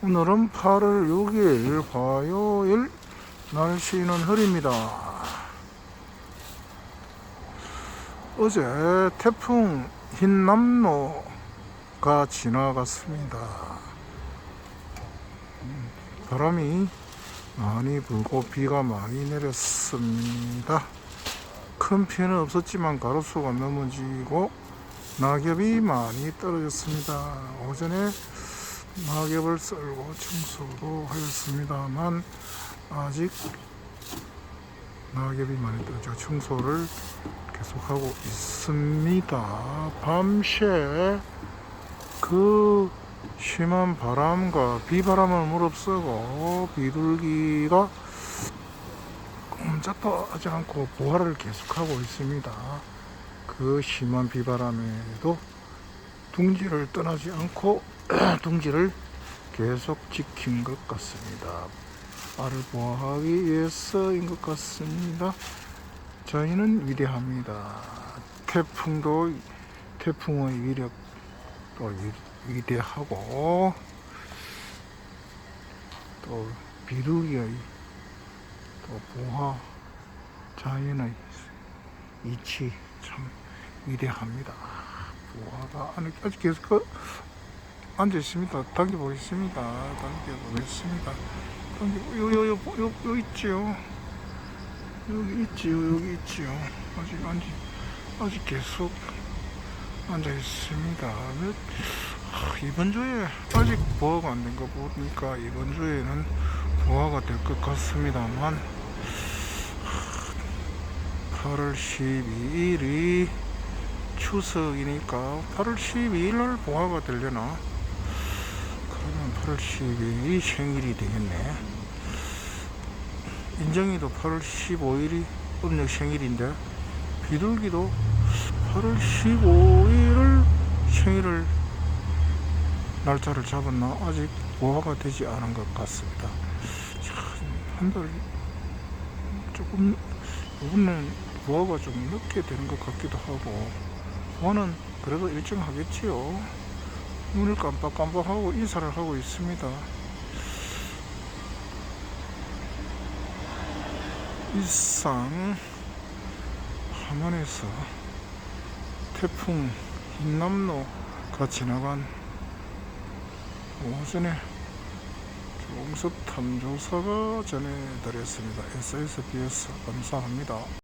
오늘은 8월 6일 화요일 날씨는 흐립니다. 어제 태풍 흰남노가 지나갔습니다. 음, 바람이 많이 불고 비가 많이 내렸습니다. 큰 피해는 없었지만 가로수가 넘어지고 낙엽이 많이 떨어졌습니다. 오전에 낙엽을 썰고 청소도 하였습니다만 아직 낙엽이 많이 떨어져 청소를 계속하고 있습니다. 밤새 그 심한 바람과 비바람을 무릅쓰고 비둘기가 꼼짝도 하지 않고 부활을 계속하고 있습니다. 그 심한 비바람에도 둥지를 떠나지 않고 둥지를 계속 지킨 것 같습니다. 알을 보호하기 위해서인 것 같습니다. 저희는 위대합니다. 태풍도 태풍의 위력도 위- 위대하고 또 비루기의 또 보화 자연의 이치 참 위대합니다. 보화가 아직 계속 그 앉아 있습니다. 당겨 보겠습니다. 당겨 보겠습니다. 당겨 요요요 요, 요, 요 있지요. 여기 있지요. 여기 있지요. 아직 앉아 아직 계속 앉아 있습니다. 몇, 하, 이번 주에 아직 보화가 안 된 거 보니까 이번 주에는 보화가 될 것 같습니다만 8월 12일이 추석이니까 8월 12일 날 보화가 되려나? 그러면 8월 12일이 생일이 되겠네. 인정이도 8월 15일이 음력 생일인데 비둘기도 8월 15일을 생일을 날짜를 잡았나 아직 보화가 되지 않은 것 같습니다. 한 달 조금 이번엔 보화가 좀 늦게 되는 것 같기도 하고 보화는 그래도 일정하겠지요. 눈을 깜빡깜빡하고 인사를 하고 있습니다. 일상 화면에서 태풍 흰남노가 지나간 오전에 용섭 탐조사가 전해드렸습니다. SSBS 감사합니다.